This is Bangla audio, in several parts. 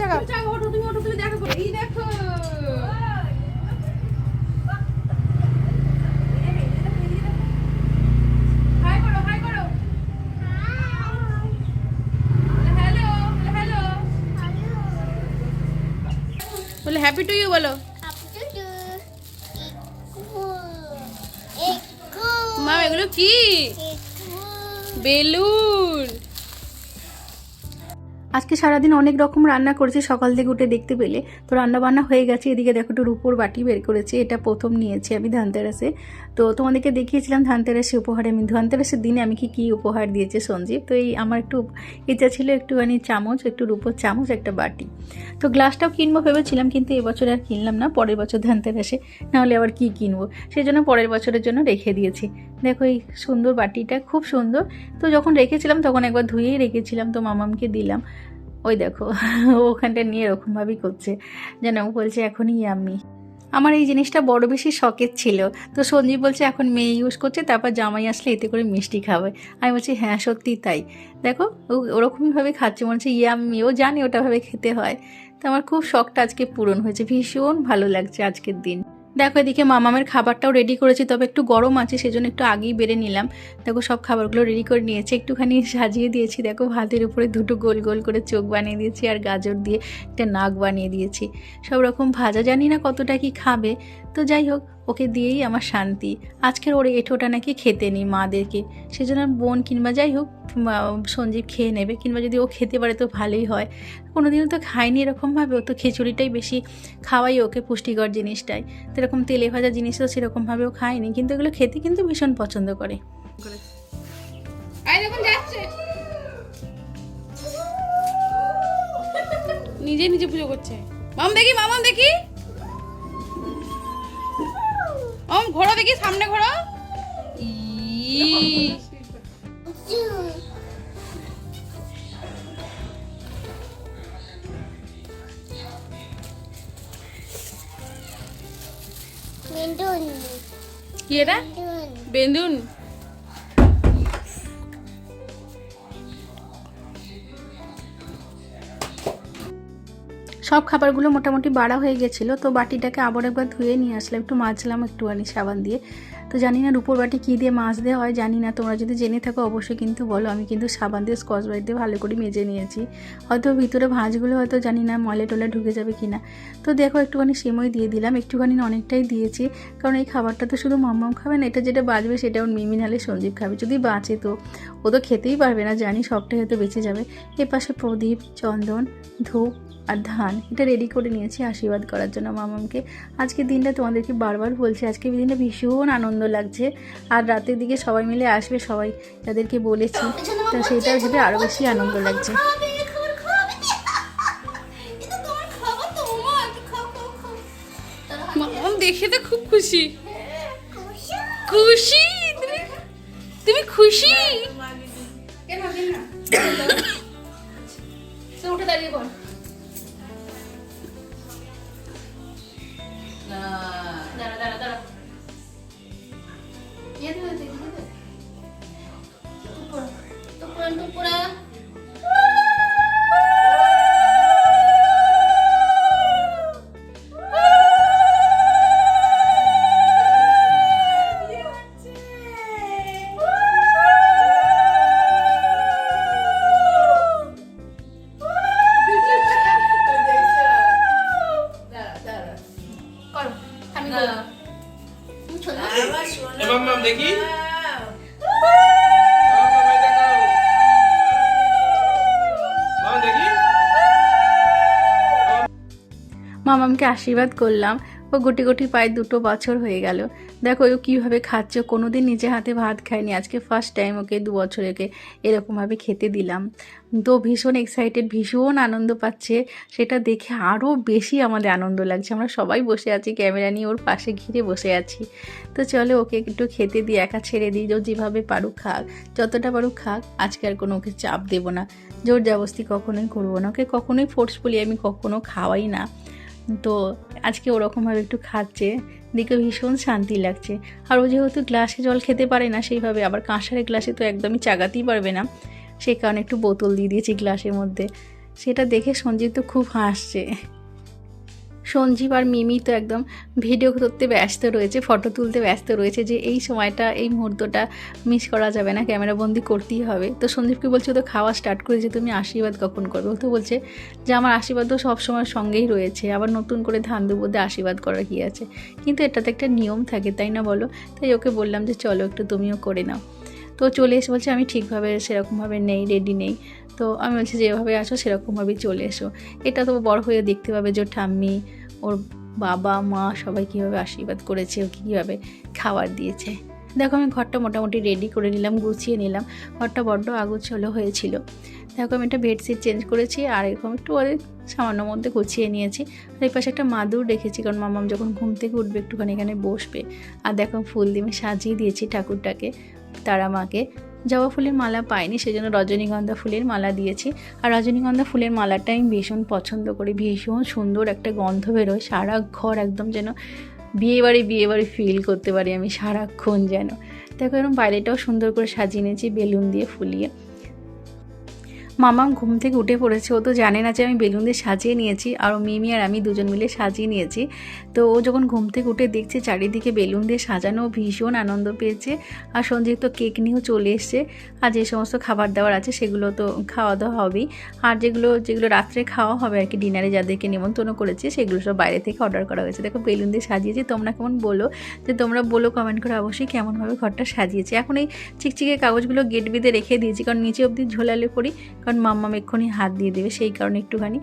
চাকা। চাকা চাকা চাকা তুমি ওঠো তুমি দেখো এই দেখো হাই করো হাই করো। Hello hello. বলে হ্যাপি টু ইউ বলো। মা এগুলো কি? বেলুন আজকে সারাদিন অনেক রকম রান্না করেছি, সকাল থেকে উঠে দেখতে পেলে। তো রান্না বান্না হয়ে গেছে, এদিকে দেখো একটু রুপোর বাটি বের করেছি, এটা প্রথম নিয়েছি আমি ধানতেরাসে। তো তোমাদেরকে দেখিয়েছিলাম ধানতেরাসে উপহারে, আমি ধানতেরাসের দিনে আমি কি কি উপহার দিয়েছে সঞ্জীব? তো এই আমার একটু ইচ্ছা ছিল একটুখানি চামচ, একটু রুপোর চামচ, একটা বাটি। তো গ্লাসটাও কিনবো ভেবেছিলাম, কিন্তু এবছর আর কিনলাম না, পরের বছর ধানতেরাসে, নাহলে আবার কি কিনবো? সেই জন্য পরের বছরের জন্য রেখে দিয়েছি। দেখো এই সুন্দর বাটিটা, খুব সুন্দর। তো যখন রেখেছিলাম, তখন একবার ধুয়েই রেখেছিলাম, তো মামামকে দিলাম। ওই দেখো ওখানটা নিয়ে এরকমভাবেই করছে। যেন বলছে, এখনই আমি। আমার এই জিনিসটা বড় বেশি শখের ছিল। তো সঞ্জীব বলছে, এখন মেয়ে ইউজ করছে, তারপর জামাই আসলে এতে করে মিষ্টি খাবে। আমি বলছি হ্যাঁ সত্যি তাই। দেখো ওরকমইভাবে খাচ্ছে, মনে হচ্ছে ইয়াম্মি ও জানে ওটাভাবে খেতে হয়। তো আমার খুব শখটা আজকে পূরণ হয়েছে, ভীষণ ভালো লাগছে আজকের দিন। দেখো এদিকে মামামের খাবারটাও রেডি করেছি, তবে একটু গরম আছে, সেজন্য একটু আগেই বেড়ে নিলাম। দেখো সব খাবারগুলো রেডি করে নিয়েছি, একটুখানি সাজিয়ে দিয়েছি। দেখো ভাতের উপরে দুটো গোল গোল করে চোখ বানিয়ে দিয়েছি আর গাজর দিয়ে একটা নাক বানিয়ে দিয়েছি। সব রকম ভাজা, জানি না কতটা কি খাবে তো যাই হোক, ওকে দিয়েই আমার শান্তি। আজকের ওর এঁঠোটা নাকি খেতে নেই মাদেরকে। সেজন্য বোন কিংবা যাই হোক সঞ্জীব খেয়ে নেবে, কিংবা যদি ও খেতে পারে তো ভালোই হয়। কোনোদিনও তো খায়নি এরকমভাবে, ও তো খিচুড়িটাই বেশি খাওয়াই ওকে পুষ্টিকর জিনিসটাই। তো এরকম তেলে ভাজা জিনিসও সেরকমভাবেও খায়নি, কিন্তু এগুলো খেতে কিন্তু ভীষণ পছন্দ করে। নিজে নিজে পুজো করছে। মাম দেখি মামাম দেখি। মাম ঘোড়ো দেখি সামনে ঘোড়া কি এটা? বেন্দুন। সব খাবারগুলো মোটামুটি বাড়া হয়ে গেছিল, তো বাটিটাকে আবার একবার ধুয়ে নিয়ে আসলাম, একটু মাজলাম একটুখানি সাবান দিয়ে। তো জানি না রুপোর বাটি কী দিয়ে মাছ দেওয়া হয়, জানি না, তোমরা যদি জেনে থাকো অবশ্যই কিন্তু বলো, আমি কিন্তু সাবান দিয়ে স্কচ ব্রাইট দিয়ে ভালো করে মেজে নিয়েছি। হয়তো ভিতরে ভাঁজগুলো হয়তো জানি না ময়লা টলা ঢুকে যাবে কি না তো দেখো একটুখানি সেমই দিয়ে দিলাম, একটুখানি অনেকটাই দিয়েছি, কারণ এই খাবারটা তো শুধু মাম্মাম খাবে না, এটা যেটা বাঁচবে সেটা ওর মিমি নালে সঞ্জীব খাবে, যদি বাঁচে তো। ও তো খেতেই পারবে না, জানি সবটাই হয়তো বেঁচে যাবে। এ পাশে প্রদীপ, চন্দন, ধূপ আর ধান এটা রেডি করে নিয়েছি আশীর্বাদ করার জন্য মামামকে। আজকের দিনটা তোমাদেরকে বারবার বলছি আজকে দিনটা ভীষণ আনন্দ লাগছে। আর রাতের দিকে সবাই মিলে আসবে সবাই যাদেরকে বলেছি তো সেটা ভেবে আরও বেশি আনন্দ লাগছে। দেখে তো খুব খুশি। খুশি? তুমি- তুমি খুশি? কেন কেন? উঠে দাঁড়িয়ে বল। na দেখি মাম দেখি। মামামকে আশীর্বাদ করলাম। ও গুটি গুটি পায়ে দুটো বছর হয়ে গেল। দেখো ও কীভাবে খাচ্ছে কোনো দিন নিজে হাতে ভাত খায়নি। আজকে ফার্স্ট টাইম ওকে দু বছর ওকে এরকমভাবে খেতে দিলাম। তো ভীষণ এক্সাইটেড ভীষণ আনন্দ পাচ্ছে। সেটা দেখে আরও বেশি আমাদের আনন্দ লাগছে। আমরা সবাই বসে আছি, ক্যামেরা নিয়ে ওর পাশে ঘিরে বসে আছি। তো চলো ওকে একটু খেতে দিই একা ছেড়ে দিই। যেভাবে পারুক খাক, যতটা পারুক খাক, আজকে আর কোনো ওকে চাপ দেবো না। জোর জবস্তি কখনোই করব না। ওকে কখনোই ফোর্সফুলি আমি কখনো খাওয়াই না। তো আজকে ওরকমভাবে একটু খাচ্ছে, দেখে ভীষণ শান্তি লাগছে। আর ও যেহেতু গ্লাসে জল খেতে পারে না সেইভাবে, আবার কাঁসারের গ্লাসে তো একদমই চাগাতেই পারবে না সেই কারণে একটু বোতল দিয়ে দিয়েছি গ্লাসের মধ্যে। সেটা দেখে সঞ্জিত তো খুব হাসছে। সঞ্জীব আর মিমি তো একদম ভিডিও করতে ব্যস্ত রয়েছে ফটো তুলতে ব্যস্ত রয়েছে যে এই সময়টা, এই মুহূর্তটা মিস করা যাবে না ক্যামেরাবন্দি করতেই হবে। তো সঞ্জীবকে বলছে, তো খাওয়া স্টার্ট করেছে, তুমি আশীর্বাদ কখন করবে? তো বলছে যে, আমার আশীর্বাদ তো সবসময় সঙ্গেই রয়েছে, আবার নতুন করে ধান দুবোধে আশীর্বাদ করা কি আছে? কিন্তু এটাতে একটা নিয়ম থাকে, তাই না বলো? তাই ওকে বললাম যে, চলো একটু তুমিও করে নাও। তো চলে এসে বলছে, আমি ঠিকভাবে, সেরকমভাবে নেই রেডি নেই। তো আমি বলছি যেভাবে আসো সেরকমভাবেই চলে এসো। এটা তো বড় হয়ে দেখতে পাবে যে, ঠাম্মি ওর বাবা, মা সবাই কীভাবে আশীর্বাদ করেছে ওকে কীভাবে খাবার দিয়েছে। দেখো, আমি ঘরটা মোটামুটি রেডি করে নিলাম, গুছিয়ে নিলাম। ঘরটা বড্ড আগোছলো হয়েছিল। দেখো, আমি একটা বেডশিট চেঞ্জ করেছি আর এরকম একটু ওদের সামান্য মধ্যে গুছিয়ে নিয়েছি। আর এই পাশে একটা মাদুর রেখেছি, কারণ মামাম যখন ঘুম থেকে উঠবে একটুখানি এখানে বসবে। আর দেখো, ফুল দিয়ে সাজিয়ে দিয়েছি ঠাকুরটাকে, তারা মাকে। জবা ফুলের মালা পাইনি, সেজন্য রজনীগন্ধা ফুলের মালা দিয়েছি। আর রজনীগন্ধা ফুলের মালাটা আমি ভীষণ পছন্দ করি, ভীষণ সুন্দর একটা গন্ধ বেরোয়, সারা ঘর একদম যেন বিয়েবাড়ি বিয়েবাড়ি ফিল করতে পারি আমি সারাক্ষণ যেন। দেখো এরকম বাইরেটাও সুন্দর করে সাজিয়ে নিয়েছি, বেলুন দিয়ে ফুলিয়ে। মামাম ঘুম থেকে উঠে পড়েছে। ও তো জানে না যে আমি বেলুন দিয়ে সাজিয়ে নিয়েছি আর মিমি আর আমি দুজন মিলে সাজিয়ে নিয়েছি। তো ও যখন ঘুম থেকে উঠে দেখছে চারিদিকে বেলুন দিয়ে সাজানো, ভীষণ আনন্দ পেয়েছে। আর সঞ্জয় তো কেক নিয়েও চলে এসছে। আর যে সমস্ত খাবার দাবার আছে সেগুলো তো খাওয়া দাওয়া হবেই। আর যেগুলো যেগুলো রাত্রে খাওয়া হবে আর কি, ডিনারে যাদেরকে নিমন্ত্রণ করেছে সেগুলো সব বাইরে থেকে অর্ডার করা হয়েছে। দেখো বেলুন দিয়ে সাজিয়েছি, তোমরা কেমন বলো? যে তোমরা বলো কমেন্ট করে অবশ্যই কেমনভাবে ঘরটা সাজিয়েছি। এখন এই চিকচিকে কাগজগুলো গেট বেঁধে রেখে দিয়েছি, কারণ নিচে অবধি ঝোলালে পড়ি মাম্মাম এক্ষুনি হাত দিয়ে দেবে, সেই কারণে একটুখানি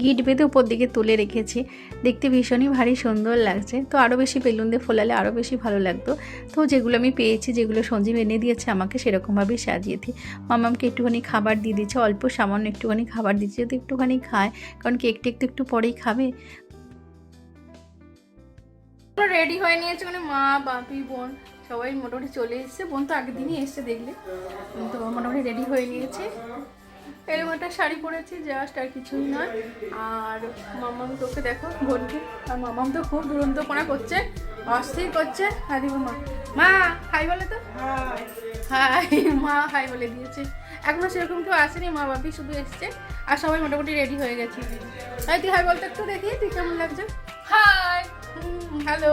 গিট বেঁধে উপর দিকে তুলে রেখেছি। দেখতে ভীষণই ভারী সুন্দর লাগছে। তো আরও বেশি বেলুন দিয়ে ফোলালে আরও বেশি ভালো লাগতো। তো যেগুলো আমি পেয়েছি, যেগুলো সঞ্জীব এনে দিয়েছে, আমাকে সেরকমভাবেই সাজিয়েছি মামামকে একটুখানি খাবার দিয়ে দিচ্ছে অল্প সামান্য একটুখানি খাবার দিচ্ছে যদি একটুখানি খায়, কারণ কেকটা একটু একটু পরেই খাবে। রেডি হয়ে নিয়েছে মানে মা বাপি বোন। সবাই মোটামুটি চলে এসেছে। বোন তো আগের দিনই এসছে দেখলে। তো মোটামুটি রেডি হয়ে নিয়েছে। এরকম একটা শাড়ি পরেছি জাস্ট আর কিছুই নয়। আর মামাম তোকে দেখো বোনকে। আর মামাম তো খুব দুরন্তপনা করছে অস্থির করছে। আর দিব মা মা হাই বলে তো? হাই। মা হাই বলে দিয়েছে। এখনও সেরকম কেউ আসেনি মা বাপি শুধু এসছে। আর সবাই মোটামুটি রেডি হয়ে গেছে। তাই তুই হাই বলতে একটু দেখি তুই কেমন লাগছে? হাই। হ্যালো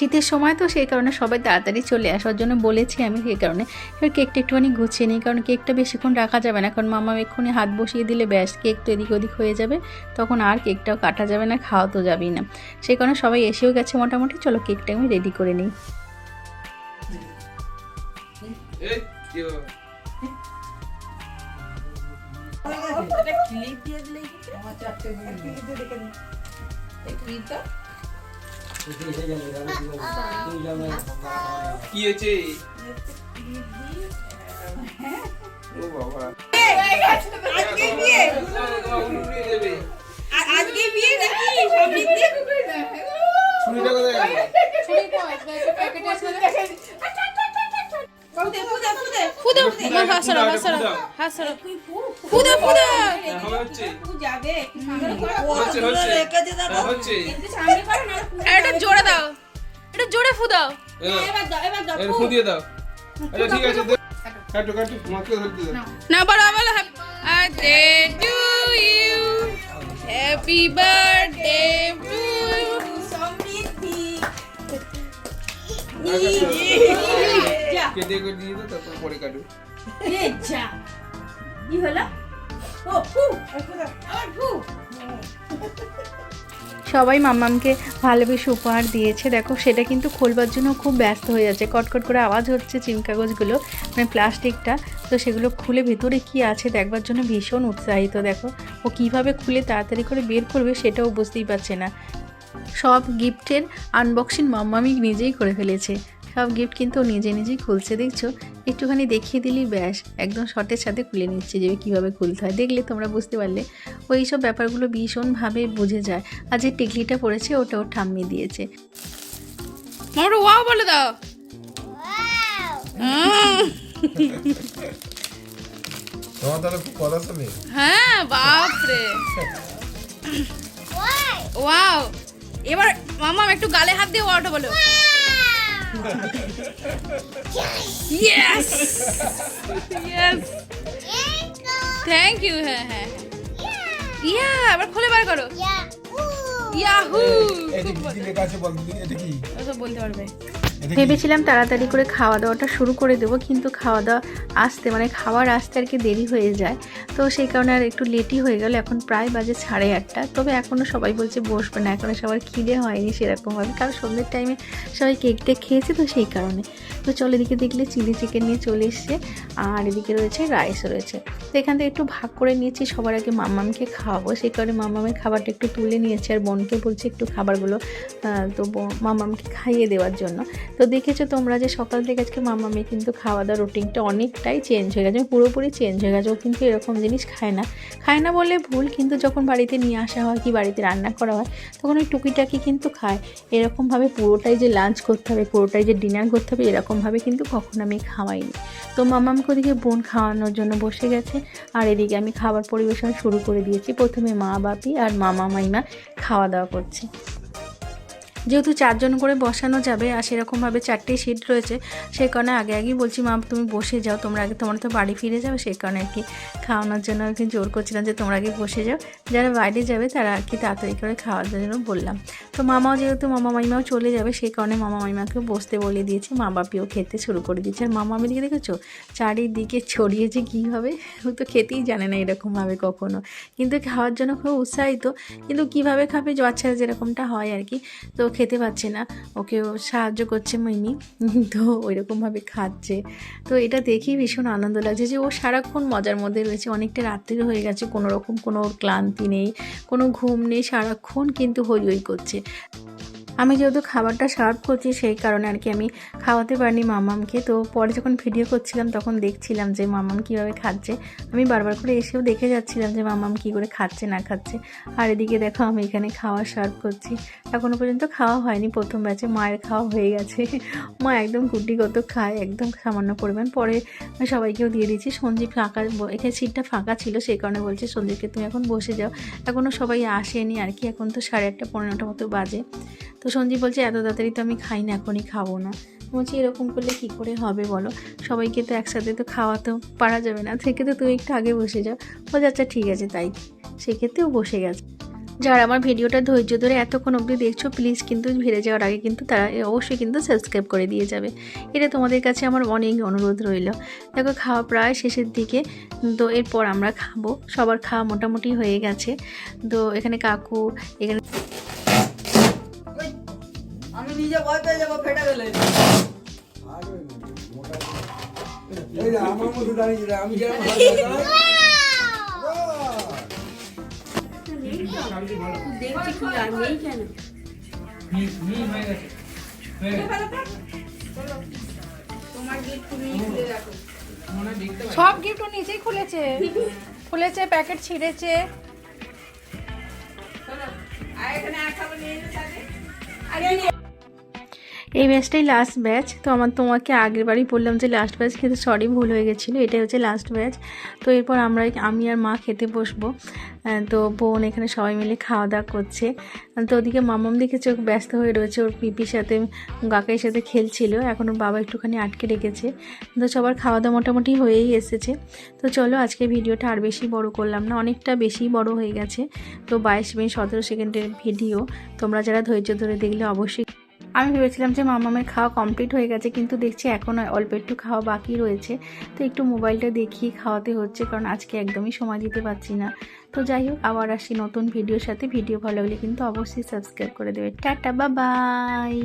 শীতের সময় তো সেই কারণে সবাই তাড়াতাড়ি চলে আসার জন্য বলেছি আমি সেই কারণে। এবার কেকটা একটুখানি গুছিয়ে নিই কারণ কেকটা বেশিক্ষণ রাখা যাবে না কারণ মামা এক্ষুনি হাত বসিয়ে দিলে ব্যাস কেক তো এদিক ওদিক হয়ে যাবে তখন আর কেকটাও কাটা যাবে না খাওয়া তো যাবেই না। সেই কারণে সবাই এসেও গেছে মোটামুটি চলো কেকটা আমি রেডি করে নিই। এই কি বাবা? কি হয়েছে? ও বাবা। আজকে বিয়ে? আজকে বিয়ে নাকি? সমৃদ্ধি ছুরিটা কোথায় গেল? ফুদে ফুদো। হাত সরাও ফু ফুদো ফুদো এটা জোরে দাও এটা জোরে ফুদাও দাও এবার দাও এর ফু ফু দাও আচ্ছা ঠিক আছে। কাটো কাটো মাকে ধরতে দাও না বলো বলো birthday to you happy birthday to you Samriddhi কেটে করে দিয়ে দাও তারপর পরে কাটো এ যা। কি হলো? ও ফু। আর ফু সবাই মাম্মামকে ভালোবেসে উপহার দিয়েছে। দেখো সেটা কিন্তু খোলবার জন্য খুব ব্যস্ত হয়ে যাচ্ছে। কটকট করে আওয়াজ হচ্ছে চিন কাগজগুলো মানে প্লাস্টিকটা। তো সেগুলো খুলে ভেতরে কি আছে দেখবার জন্য ভীষণ উৎসাহিত। দেখো ও কীভাবে খুলে তাড়াতাড়ি করে বের করবে সেটাও বুঝতেই পারছে না। সব গিফটের আনবক্সিং মাম্মামি নিজেই করে ফেলেছে। সব গিফট কিন্তু নিজে নিজেই খুলছে দেখছ? একটুখানি দেখিয়ে দিলেই ব্যাস একদম শর্টের সাথে খুলে নিচ্ছে যে কীভাবে খুলতে হয়। দেখলে তোমরা বুঝতে পারলে ও এইসব ব্যাপারগুলো ভীষণভাবে বুঝে যায়। আর যে টিকলিটা পড়েছে ওটা ওর ঠাম্মি দিয়েছে। মোর বলে দাও। তোমার তাহলে খুব কথা শুনে? হ্যাঁ বাপরে। ওয়াও। এবার মামা একটু গালে হাত দিয়ে ওয়াটা বলো। ইয়েস ইয়েস থ্যাংক ইউ হ্যাঁ হ্যাঁ ইয়া আবার খুলে বার করো। ইয়াহু এটা কি কি লেখা আছে বল দিদি এটা কি? ওসব বলতে পারবে। ভেবেছিলাম তাড়াতাড়ি করে খাওয়া দাওয়াটা শুরু করে দেবো, কিন্তু খাওয়া দাওয়া আসতে মানে খাওয়ার আসতে আর কি দেরি হয়ে যায়। তো সেই কারণে আর একটু লেটই হয়ে গেল, এখন প্রায় বাজে সাড়ে আটটা। তবে এখনও সবাই বলছে বসবে না এখনও সবার খিদে হয়নি সেরকমভাবে, কারণ সন্ধ্যের টাইমে সবাই কেক টেক খেয়েছে তো সেই কারণে। তো চল এদিকে দেখলে চিলি চিকেন নিয়ে চলে এসছে, আর এদিকে রয়েছে রাইস রয়েছে। তো এখান থেকে একটু ভাগ করে নিয়েছি, সবার আগে মামামকে খাওয়াবো। সেই কারণে মামামের খাবারটা একটু তুলে নিয়েছে, আর বোনকে বলছে একটু খাবারগুলো তো মামামকে খাইয়ে দেওয়ার জন্য। তো দেখেছ তোমরা যে সকাল থেকে আজকে মামামি কিন্তু খাওয়া দাওয়ার রুটিনটা অনেকটাই চেঞ্জ হয়ে গেছে। পুরোপুরি চেঞ্জ হয়ে গেছে, ও কিন্তু এরকম জিনিস খায় না। খায় না বলে ভুল, কিন্তু যখন বাড়িতে নিয়ে আসা হয় কি বাড়িতে রান্না করা হয়, তখন ওই টুকিটাকি কিন্তু খায়। এরকমভাবে পুরোটাই যে লাঞ্চ করতে হবে, পুরোটাই যে ডিনার করতে হবে, এরকমভাবে কিন্তু কখনো আমি খাওয়াইনি। তো মামামকে ওদিকে বোন খাওয়ানোর জন্য বসে গেছে, আর এদিকে আমি খাবার পরিবেশন শুরু করে দিয়েছি। প্রথমে মা বাপি আর মামা মাইমা খাওয়া দাওয়া করছে। যেহেতু চারজন করে বসানো যাবে আর সেরকমভাবে চারটে সিট রয়েছে, সেই কারণে আগে আগেই বলছি, মা, তুমি বসে যাও, তোমরা আগে তোমরা তো বাড়ি ফিরে যাবে। সেই কারণে আর কি খাওয়ানোর জন্য আর কি জোর করছিলাম যে তোমরা আগে বসে যাও। যারা বাইরে যাবে তারা আর কি তাড়াতাড়ি করে খাওয়ার জন্য বললাম। তো মামাও যেহেতু, মামা মাইমাও চলে যাবে, সেই কারণে মামা মাইমাকে বসতে বলে দিয়েছি মা বাপিও খেতে শুরু করে দিয়েছে। আর মামা আমি দিকে দেখেছ? চারিদিকে ছড়িয়েছে কীভাবে ও তো খেতেই জানে না এরকমভাবে কখনো। কিন্তু খাওয়ার জন্য খুব উৎসাহিত, কিন্তু কীভাবে খাবে বাচ্চারা যেরকমটা হয় আর কি। তো খেতে পাচ্ছে না। ওকেও সাহায্য করছে মিমি। তো ওইরকমভাবে খাচ্ছে। তো এটা দেখেই ভীষণ আনন্দ লাগছে যে ও সারাক্ষণ মজার মধ্যে রয়েছে। অনেকটা রাত্রি হয়ে গেছে কোনো রকম কোনো ক্লান্তি নেই, কোনো ঘুম নেই, সারাক্ষণ কিন্তু হই হই করছে। আমি যেহেতু খাবারটা সার্ভ করছি, সেই কারণে আর কি আমি খাওয়াতে পারিনি মামামকে। তো পরে যখন ভিডিও করছিলাম, তখন দেখছিলাম যে মামাম কীভাবে খাচ্ছে। আমি বারবার করে এসেও দেখে যাচ্ছিলাম যে মামাম কী করে খাচ্ছে, না খাচ্ছে। আর এদিকে দেখো, আমি এখানে খাওয়া সার্ভ করছি। এখনও পর্যন্ত খাওয়া হয়নি, প্রথম ব্যাচে মায়ের খাওয়া হয়ে গেছে। মা একদম গুটিগত খায়, একদম সামান্য পরিমাণ। পরে সবাইকেও দিয়ে দিচ্ছি সঞ্জীব ফাঁকা এখানে সিটটা ফাঁকা ছিল, সেই কারণে বলছি সঞ্জীবকে তুমি এখন বসে যাও। এখনও সবাই আসেনি আর কি, এখন তো সাড়ে আটটা পনেরোটা মতো বাজে। তো সঞ্জীব বলছে, এত তাড়াতাড়ি তো আমি খাই না, এখনই খাব না। বলছি, এরকম করলে কী করে হবে বলো? সবাইকে তো একসাথে তো খাওয়াতেও পারা যাবে না সেক্ষেত্রে তুমি একটু আগে বসে যাও। বলছে আচ্ছা ঠিক আছে, তাই। সেক্ষেত্রেও বসে গেছে। যারা আমার ভিডিওটা ধৈর্য ধরে এতক্ষণ অবধি দেখছ প্লিজ কিন্তু ফিরে যাওয়ার আগে কিন্তু তারা অবশ্যই কিন্তু সাবস্ক্রাইব করে দিয়ে যাবে। এটা তোমাদের কাছে আমার অনেক অনুরোধ রইল। দেখো, খাওয়া প্রায় শেষের দিকে, তো এরপর আমরা খাব। সবার খাওয়া মোটামুটি হয়ে গেছে। তো এখানে কাকু, এখানে নিজে ভয় পেয়ে যাব ফেটে গেলে। এই যে আমার মতো দাঁড়িয়ে রে, আমি দেখছি কি আর নেই কেন সব গিফট ও নিজেই খুলেছে। খুলেছে প্যাকেট ছিঁড়েছে। আর এখানে আর খাবার নিয়ে এই ব্যাচটাই লাস্ট ব্যাচ তো আমার তোমাকে আগের বারই বললাম যে লাস্ট ব্যাচ কিন্তু সরি ভুল হয়ে গেছিল। এটাই হচ্ছে লাস্ট ব্যাচ তো এরপর আমরা আমি আর মা খেতে বসবো। তো বোন এখানে সবাই মিলে খাওয়া দাওয়া করছে। তো ওদিকে মামাম দেখে চোখ ব্যস্ত হয়ে রয়েছে। ওর পিপির সাথে কাকাইয়ের সাথে খেলছিল। এখন ওর বাবা একটুখানি আটকে রেখেছে। তো সবার খাওয়া দাওয়া মোটামুটি হয়েই এসেছে। তো চলো আজকে ভিডিওটা আর বেশি বড় করলাম না। অনেকটা বেশি বড় হয়ে গেছে। তো বাইশ মিনিট সতেরো সেকেন্ডের ভিডিও। তোমরা যারা ধৈর্য ধরে দেখলে অবশ্যই আমি ভেবেছিলাম যে মামামের খাওয়া কমপ্লিট হয়ে গেছে, কিন্তু দেখছি এখন অল্প একটু খাওয়া বাকি রয়েছে। তো একটু মোবাইলটা দেখিয়ে খাওয়াতে হচ্ছে, কারণ আজকে একদমই সময় দিতে পারছি না। তো যাই হোক, আবার আসি নতুন ভিডিওর সাথে। ভিডিও ভালো হলে কিন্তু অবশ্যই সাবস্ক্রাইব করে দেবে। টাটা বা বাই